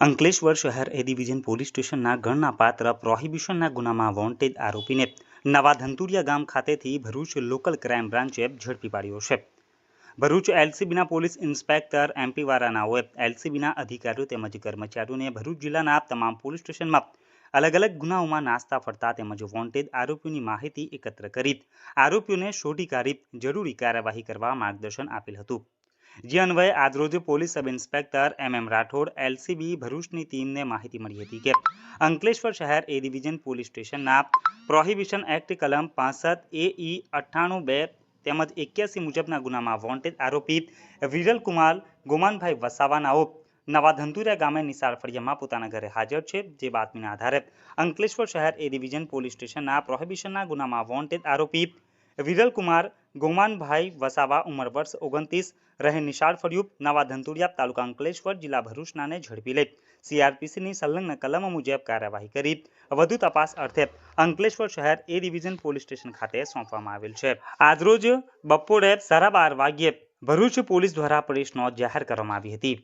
અંકલેશ્વર શહેર A division police સ્ટેશનના ગણના પાત્ર પ્રોહિબિશનના ગુનામાં વોન્ટેડ આરોપીને નવા ધંતુરિયા ગામ ખાતેથી ભરૂચ લોકલ ક્રાઇમ બ્રાન્ચે ઝડપી પાડ્યો છે. ભરૂચ એલસીબીના પોલીસ ઇન્સ્પેક્ટર એમપી વારાનાઓએ એલસીબીના અધિકારીઓ તેમજ કર્મચારીઓને ભરૂચ જિલ્લાના તમામ પોલીસ સ્ટેશનમાં અલગ અલગ ગુનાઓમાં નાસ્તા ફરતા તેમજ વોન્ટેડ આરોપીઓની માહિતી એકત્ર કરી આરોપીઓને શોધી કાઢી જરૂરી કાર્યવાહી કરવા માર્ગદર્શન આપેલ હતું. જે અન્વયે આજરોજ police sub inspector M M Rathod, LCB ભરૂચની ટીમને માહિતી મળી હતી કે અંકલેશ્વર શહેર એ ડિવિઝન પોલીસ સ્ટેશનના પ્રોહિબિશન એક્ટ કલમ પાસઠ એ ઈ અઠ્ઠાણું બે તેમજ એક્યાસી મુજબના ગુનામાં વોન્ટેડ આરોપી વિરલ કુમાર, ગોમાનભાઈ વસાવાનાઓ નવા ધંતુરિયા ગામે નિશાળ ફળિયામાં પોતાના ઘરે હાજર છે, જે બાતમીના આધારે અંકલેશ્વર શહેર એ ડિવિઝન પોલીસ સ્ટેશનના પ્રોહિબિશનના ગુનામાં વોન્ટેડ આરોપી વિરલ કુમાર ગોમાનભાઈ વસાવા ઉંમર વર્ષ ઓગણત્રીસ, રહે નિશાળ ફળિયુપ, નવા ધંતુરિયા તાલુકા અંકલેશ્વર, જિલ્લા ભરૂચનાને ઝડપી લઈ. સીઆરપીસીની સંલગ્ન કલમ મુજબ કાર્યવાહી કરી. વધુ તપાસ અર્થે અંકલેશ્વર શહેર એ ડિવિઝન પોલીસ સ્ટેશન ખાતે સોંપવામાં આવેલ છે. આજરોજ બપોરે સાડા બાર વાગ્યે ભરૂચ પોલીસ દ્વારા પોલીસ નોંધ જાહેર કરવામાં આવી હતી.